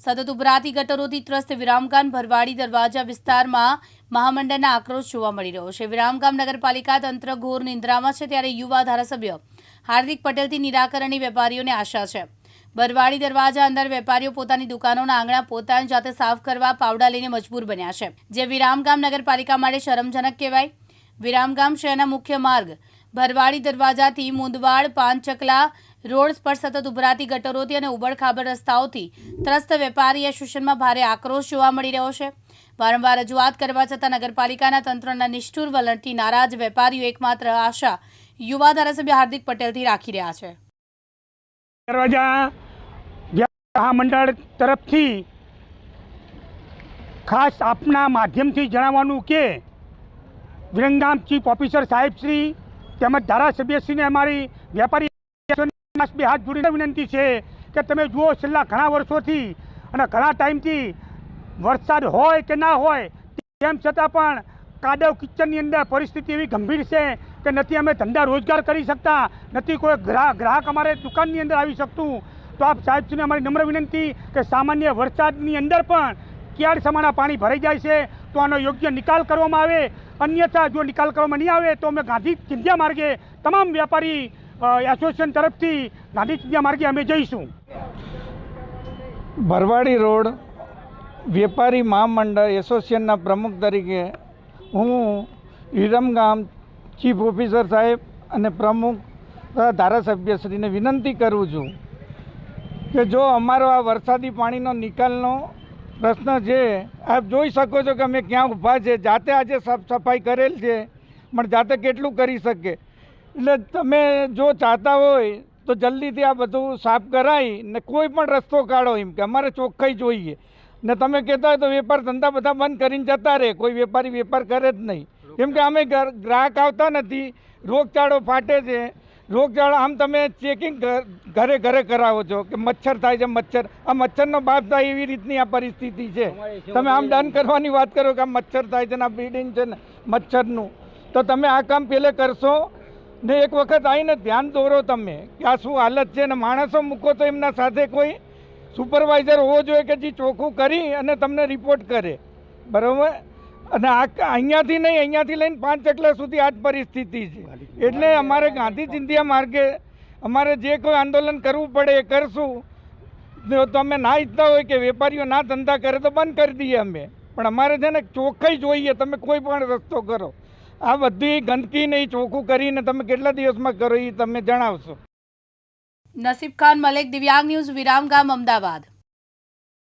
સતત ઉભરાતી ગટરોથી ત્રસ્ત વિરામગામ ભરવાડી દરવાજા વિસ્તારમાં મહામંડળના આક્રોશ જોવા મળી રહ્યો છે. વિરામગામ નગરપાલિકા તંત્ર ઘોર નિંદ્રામાં છે ત્યારે યુવા ધારાસભ્ય હાર્દિક પટેલથી નિરાકરણની વેપારીઓને આશા છે. બરવાડી દરવાજા અંદર વેપારીઓ પોતાની દુકાનોના આંગણા પોતાની જાતે સાફ કરવા પાવડા લઈને મજબૂર બન્યા છે. જે વિરામગામ નગરપાલિકા માટે શરમજનક કહેવાય. વિરામગામ શહેરના મુખ્ય માર્ગ ભરવાડી દરવાજાથી મુંદવાડ પાંચચકલા રોડ પર સતત ઉભરાતી ગટરોથી અને ઉબડખાબડ રસ્તાઓથી ત્રસ્ત વેપારી એસોસિએશનમાં ભારે આક્રોશ જોવા મળી રહ્યો છે. વારંવાર રજૂઆત કરવા છતાં નગરપાલિકાના તંત્રના નિષ્ઠુર વલણથી નારાજ વેપારીઓ એકમાત્ર આશા યુવા ધારાસભ્ય હાર્દિક પટેલથી રાખી રહ્યા છે. મહામંડળ તરફથી ખાસ આપના માધ્યમથી જણાવવાનું કે વિરંગામ ચીફ ઓફિસર સાહેબશ્રી તેમજ ધારાસભ્યશ્રીને અમારી વેપારી બે હાથ જોડીને વિનંતી છે કે તમે જુઓ છેલ્લા ઘણા વર્ષોથી અને ઘણા ટાઈમથી વરસાદ હોય કે ના હોય, તેમ છતાં પણ કાદવ કિચનની અંદર પરિસ્થિતિ એવી ગંભીર છે કે નથી અમે ધંધા રોજગાર કરી શકતા, નથી કોઈ ગ્રાહક અમારે દુકાનની અંદર આવી શકતું. તો આપ સાહેબશ્રીને અમારી નમ્ર વિનંતી કે સામાન્ય વરસાદની અંદર પણ ક્યાર સમાના પાણી ભરાઈ જાય છે, તો આનો યોગ્ય નિકાલ કરવામાં આવે. અન્યથા જો નિકાલ કરવામાં નહીં આવે તો અમે ગાંધી ચિંધ્યા માર્ગે તમામ વેપારી એસોસિએશન તરફથી ગાંધી ચિંધ્યા માર્ગે અમે જઈશું. ભરવાડી રોડ વેપારી મહામંડળ એસોસિએશનના પ્રમુખ તરીકે હું વિરમગામ ચીફ ઓફિસર સાહેબ અને પ્રમુખ ધારાસભ્યશ્રીને વિનંતી કરું છું કે જો અમારો આ વરસાદી પાણીનો નિકાલનો પ્રશ્ન છે, આપ જોઈ શકો છો કે અમે ક્યાં ઊભા છે, જાતે આજે સાફ સફાઈ કરેલ છે, પણ જાતે કેટલું કરી શકે? એટલે તમે જો ચાહતા હોય તો જલ્દીથી આ બધું સાફ કરાવી ને કોઈ પણ રસ્તો કાઢો એમ કે અમારે ચોખ્ખાઈ જોઈએ. ને તમે કહેતા હોય તો વેપાર ધંધા બધા બંધ કરીને જતા રહે કોઈ વેપારી વેપાર કરે જ નહીં. કેમ કે અમે ગ્રાહક આવતા નથી રોગચાળો ફાટે છે. રોગચાળો આમ તમે ચેકિંગ ઘરે ઘરે કરાવો છો કે મચ્છર થાય છે મચ્છર. આ મચ્છરનો બાપ થાય એવી રીતની આ પરિસ્થિતિ છે. તમે આમ ડન કરવાની વાત કરો કે આ મચ્છર થાય છે ને આ બિલ્ડિંગ છે ને મચ્છરનું. તો તમે આ કામ પહેલે કરશો ને એક વખત આવીને ધ્યાન દોરો તમે કે આ શું હાલત છે ને માણસો મૂકો તો એમના સાથે કોઈ સુપરવાઇઝર હોવો જોઈએ કે જે ચોખ્ખું કરી અને તમને રિપોર્ટ કરે. બરાબર? અને આ અહીંયાથી નહીં, અહીંયાથી લઈને પાંચ ચકલા સુધી આ જ પરિસ્થિતિ છે. એટલે અમારે ગાંધી ચિંધિયા માર્ગે અમારે જે કોઈ આંદોલન કરવું પડે એ કરશું. જો તમે ના ઈચ્છતા હોય કે વેપારીઓ ના ધંધા કરે તો બંધ કરી દઈએ અમે. પણ અમારે છે ને ચોખ્ખાઈ જોઈએ. તમે કોઈ પણ રસ્તો કરો. આ બધી ગંદકીને ચોખ્ખું કરીને તમે કેટલા દિવસમાં કરો એ તમે જણાવશો. નસીબ ખાન, મલેક દિવ્યાંગ ન્યૂઝ વિરામગામ અમદાવાદ.